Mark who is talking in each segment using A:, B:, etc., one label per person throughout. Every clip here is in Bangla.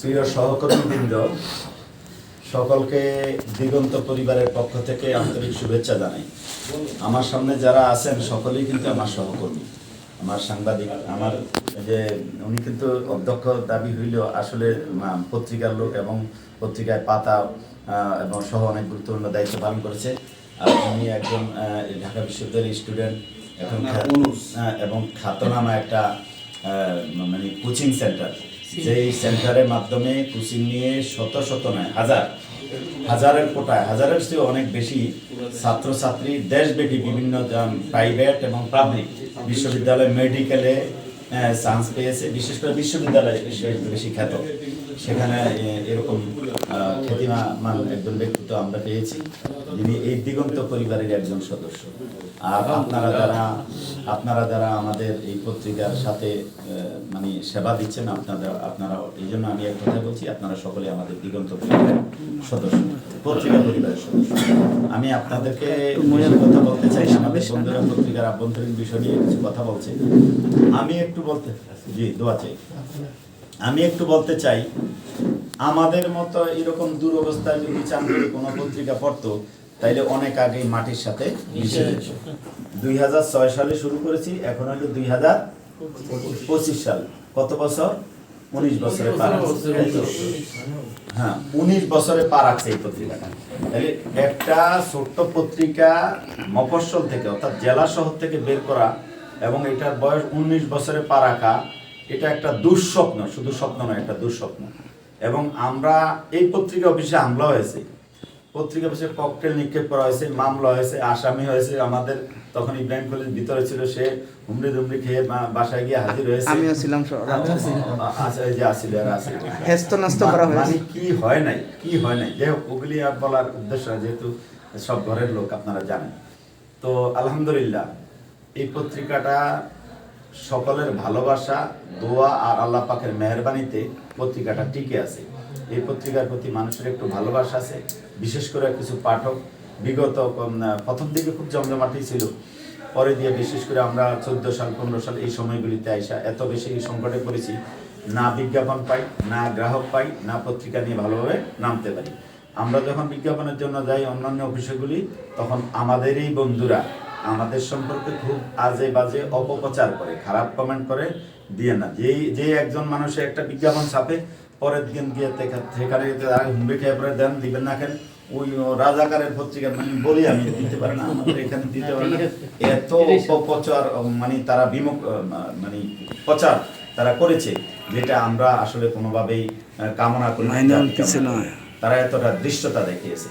A: প্রিয় সহকর্মীবৃন্দ সকলকে দিগন্ত পরিবারের পক্ষ থেকে আন্তরিক শুভেচ্ছা জানাই। আমার সামনে যারা আছেন সকলেই কিন্তু আমার সহকর্মী। আমার সাংবাদিক আমার যে উনি কিন্তু অধ্যক্ষ দাবি হইলেও আসলে পত্রিকার লোক এবং পত্রিকায় পাতা এবং সহ অনেক গুরুত্বপূর্ণ দায়িত্ব পালন করেছে। আর উনি একজন ঢাকা বিশ্ববিদ্যালয়ের স্টুডেন্ট এখন খ্যা- এবং খ্যাতনামা একটা মানে কোচিং সেন্টার যেই সেন্টারের মাধ্যমে কোচিং নিয়ে শত শত নয়, হাজার, হাজারের কোটায়, হাজারের চেয়ে অনেক বেশি ছাত্রছাত্রী দেশব্যাপী বিভিন্ন প্রাইভেট এবং পাবলিক বিশ্ববিদ্যালয় মেডিকেলে চান্স পেয়েছে, বিশেষ করে বিশ্ববিদ্যালয়ে বেশি খ্যাত। সেখানে এরকম খ্যাতিমান একজন ব্যক্তিত্ব আমরা পেয়েছি, যিনি এই দিগন্ত পরিবারের একজন সদস্য। আর আপনারা যারা আপনারা যারা আমাদের এই পত্রিকার সাথে মানে সেবা দিচ্ছেন, আপনাদের, আপনারা, এই জন্য আমি এক কথা বলছি, আপনারা সকলে আমাদের দিগন্ত পরিবারের সদস্য, পত্রিকা পরিবারের সদস্য। আমি আপনাদেরকে কথা বলতে চাই আমাদের বন্ধুরা পত্রিকার আভ্যন্তরীণ বিষয় নিয়ে কিছু কথা বলছে। আমি একটু বলতে, জি, দোয়া চাই। আমি একটু বলতে চাই, আমাদের মতো এরকম দুরবস্থায় যদি চান কোনো পত্রিকা পড়তো, তাইলে অনেক আগেই মাটির সাথে মিশে যেত। দুই হাজার ছয় সালে শুরু করেছি, এখন হলো দুই হাজার পঁচিশ সাল। কত বছর? উনিশ বছরে পার। হ্যাঁ উনিশ বছরে পার আছে এই পত্রিকাটা। তাহলে একটা ছোট্ট পত্রিকা মফস্বল থেকে, অর্থাৎ জেলা শহর থেকে বের করা এবং এটার বয়স উনিশ বছরে পা রাখা এটা একটা দুঃস্বপ্ন, শুধু স্বপ্ন নয়, একটা দুঃস্বপ্ন। এবং আমরা এই পত্রিকা অফিসে হামলা হয়েছে। পত্রিকা অফিসে ককটেল নিক্ষেপ করা হয়েছে মামলা হয়েছে আসামি হয়েছে। আমাদের তখন ইব্রাহিম কলেজ ভিতরে ছিল সে হুমড়ি দুমড়ি খেয়ে বাসায় গিয়ে হাজির হয়েছে।
B: আমিও ছিলাম
A: আচ্ছা যে আসিল আর আসিল।
B: হেস্ত নাস্ত করা
A: মানে কি হয় নাই কি হয় নাই? যাই হোক ওগুলি আর বলার উদ্দেশ্য যেহেতু সব ঘরের লোক আপনারা জানেন। তো আলহামদুলিল্লাহ এই পত্রিকাটা সকলের ভালোবাসা, দোয়া আর আল্লাহ পাকের মেহরবানিতে পত্রিকাটা টিকে আছে। এই পত্রিকার প্রতি মানুষের একটু ভালোবাসা আছে, বিশেষ করে কিছু পাঠক। বিগত প্রথম দিকে খুব জমজমাটি ছিল। পরে দিয়ে বিশেষ করে আমরা চোদ্দ সাল, পনেরো সাল এই সময়গুলিতে আইসা এত বেশি এই সংকটে পড়েছি, না বিজ্ঞাপন পাই, না গ্রাহক পাই, না পত্রিকা নিয়ে ভালোভাবে নামতে পারি। আমরা যখন বিজ্ঞাপনের জন্য যাই অন্যান্য অফিসগুলি, তখন আমাদেরই বন্ধুরা আমাদের সম্পর্কে খুব আজে বাজে অপপ্রচার করে খারাপ কমেন্ট করে দিয়ে না যেই যে একজন মানুষের একটা বিজ্ঞাপন ছাপে পরের দিন গিয়ে সেখানে তারা খেয়ে পরে দেন দিবেন না কেন ওই রাজাকারের পত্রিকা মানে বলি আমি দিতে পারি না আমাদের এখানে দিতে পারি না এত অপপ্রচার মানে তারা বিমুখ মানে প্রচার তারা করেছে যেটা আমরা আসলে কোনোভাবেই কামনা। করি। তারা এতটা দৃশ্যতা দেখিয়েছে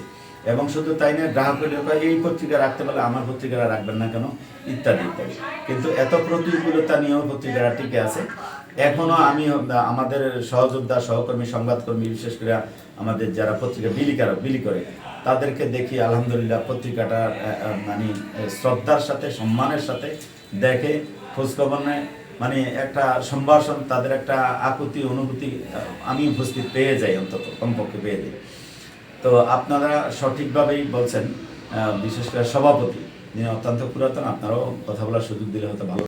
A: এবং শুধু তাই না গ্রাহকের লোকা এই পত্রিকা রাখতে পারলে আমার পত্রিকাটা রাখবেন না কেন? ইত্যাদি ইত্যাদি। কিন্তু এত প্রতিকূলতা নিয়েও পত্রিকাটা টিকে আছে। এখনও আমি, আমাদের সহযোদ্ধা, সহকর্মী, সংবাদকর্মী, বিশেষ করে আমাদের যারা পত্রিকা বিলি করে বিলি করে, তাদেরকে দেখি আলহামদুলিল্লাহ পত্রিকাটা মানে শ্রদ্ধার সাথে, সম্মানের সাথে দেখে, খোঁজখবর নেয়। মানে একটা সম্ভাষণ, তাদের একটা আকুতি, অনুভূতি আমি উপস্থিত পেয়ে যাই অন্তত, কমপক্ষে পেয়ে যাই। তো আপনারা সঠিকভাবেই বলছেন বিশেষ করে সভাপতি, যিনি অত্যন্ত পুরাতন, আপনারাও কথা বলার সুযোগ দিলে হয়তো ভালো